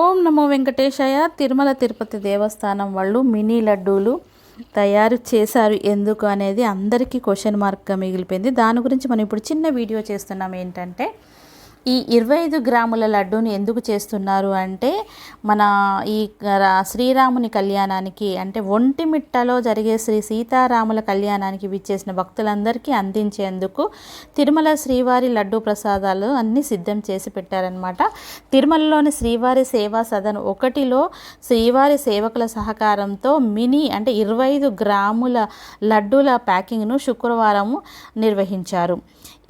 ఓం నమో వెంకటేశయ్య తిరుమల తిరుపతి దేవస్థానం వాళ్ళు మినీ లడ్డూలు తయారు చేశారు. ఎందుకు అనేది అందరికీ క్వశ్చన్ మార్క్గా మిగిలిపోయింది. దాని గురించి మనం ఇప్పుడు చిన్న వీడియో చేస్తున్నాం. ఏంటంటే ఈ ఇరవై ఐదు గ్రాముల లడ్డూని ఎందుకు చేస్తున్నారు అంటే మన ఈ శ్రీరాముని కళ్యాణానికి అంటే ఒంటిమిట్టలో జరిగే శ్రీ సీతారాముల కళ్యాణానికి విచ్చేసిన భక్తులందరికీ అందించేందుకు తిరుమల శ్రీవారి లడ్డూ ప్రసాదాలు అన్నీ సిద్ధం చేసి పెట్టారనమాట తిరుమలలోని శ్రీవారి సేవా సదన్ ఒకటిలో శ్రీవారి సేవకుల సహకారంతో మినీ అంటే ఇరవై ఐదు గ్రాముల లడ్డూల ప్యాకింగ్ను శుక్రవారం నిర్వహించారు.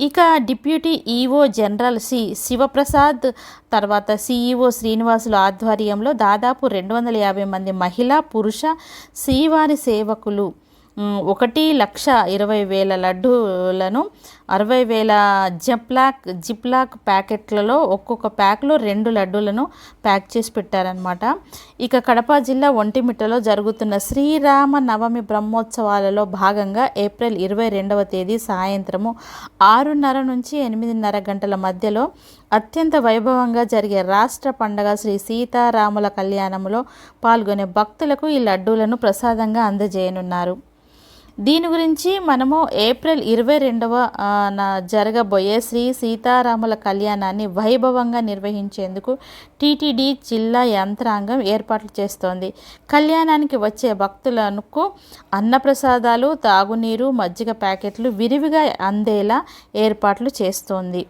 ఇక deputy EO general C Sivaprasad తర్వాత సిఈఓ శ్రీనివాసుల ఆధ్వర్యంలో దాదాపు రెండు వందల యాభై మంది మహిళా పురుష శ్రీవారి సేవకులు ఒకటి లక్ష ఇరవై వేల లడ్డూలను అరవై వేల జప్లాక్ జిప్లాక్ ప్యాకెట్లలో ఒక్కొక్క ప్యాక్లో రెండు లడ్డూలను ప్యాక్ చేసి పెట్టారనమాట ఇక కడప జిల్లా ఒంటిమిట్టలో జరుగుతున్న శ్రీరామ నవమి బ్రహ్మోత్సవాలలో భాగంగా ఏప్రిల్ ఇరవై రెండవ తేదీ సాయంత్రము ఆరున్నర నుంచి ఎనిమిదిన్నర గంటల మధ్యలో అత్యంత వైభవంగా జరిగే రాష్ట్ర పండగ శ్రీ సీతారాముల కళ్యాణంలో పాల్గొనే భక్తులకు ఈ లడ్డూలను ప్రసాదంగా అందజేయనున్నారు. దీని గురించి మనము ఏప్రిల్ ఇరవై రెండవ జరగబోయే శ్రీ సీతారాముల కళ్యాణాన్ని వైభవంగా నిర్వహించేందుకు టీటీడీ జిల్లా యంత్రాంగం ఏర్పాట్లు చేస్తోంది. కళ్యాణానికి వచ్చే భక్తులకు అన్నప్రసాదాలు తాగునీరు మజ్జిగ ప్యాకెట్లు విరివిగా అందేలా ఏర్పాట్లు చేస్తోంది.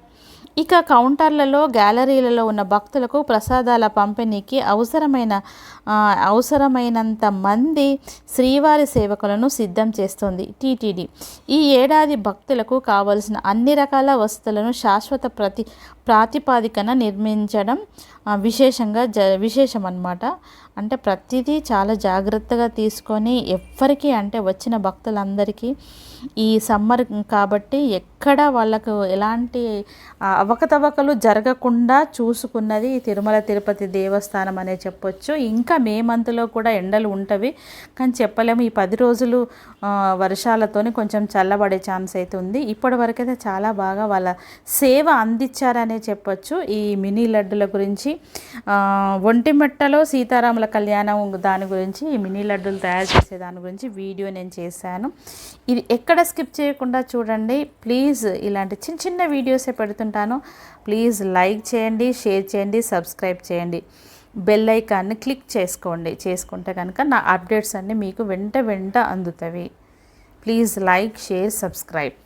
ఇక కౌంటర్లలో గ్యాలరీలలో ఉన్న భక్తులకు ప్రసాదాల పంపిణీకి అవసరమైన అవసరమైనంత మంది శ్రీవారి సేవకులను సిద్ధం చేస్తోంది టీటీడీ. ఈ ఏడాది భక్తులకు కావలసిన అన్ని రకాల వసతులను శాశ్వత ప్రతి ప్రాతిపాదికన నిర్మించడం విశేషంగా జ విశేషం అన్నమాట అంటే ప్రతిదీ చాలా జాగ్రత్తగా తీసుకొని ఎవ్వరికీ అంటే వచ్చిన భక్తులందరికీ ఈ సమ్మర్ కాబట్టి ఎక్కడ వాళ్ళకు ఎలాంటి అవకతవకలు జరగకుండా చూసుకున్నది ఈ తిరుమల తిరుపతి దేవస్థానం అనే చెప్పొచ్చు. ఇంకా మే మంత్లో కూడా ఎండలు ఉంటవి. కానీ చెప్పలేము ఈ పది రోజులు ఆ, వర్షాలతోని కొంచెం చల్లబడే ఛాన్స్ అయితే ఉంది. ఇప్పటి వరకైతే చాలా బాగా వాళ్ళ సేవ అందించారనే చెప్పొచ్చు. ఈ మినీ లడ్డుల గురించి ఆ, ఒంటిమిట్టలో సీతారాముల కళ్యాణం దాని గురించి ఈ మినీ లడ్డూలు తయారు చేసే దాని గురించి వీడియో నేను చేశాను. ఇది ఎక్కడ స్కిప్ చేయకుండా చూడండి. ప్లీజ్ ఇలాంటి చిన్న చిన్న వీడియోసే పెడుతుంటాను. ప్లీజ్ లైక్ చేయండి షేర్ చేయండి సబ్స్క్రైబ్ చేయండి. బెల్ ఐకాన్ని క్లిక్ చేసుకోండి. చేసుకుంటే కనుక నా అప్డేట్స్ అన్నీ మీకు వెంట వెంట అందుతాయి ప్లీజ్ లైక్ షేర్ సబ్స్క్రైబ్.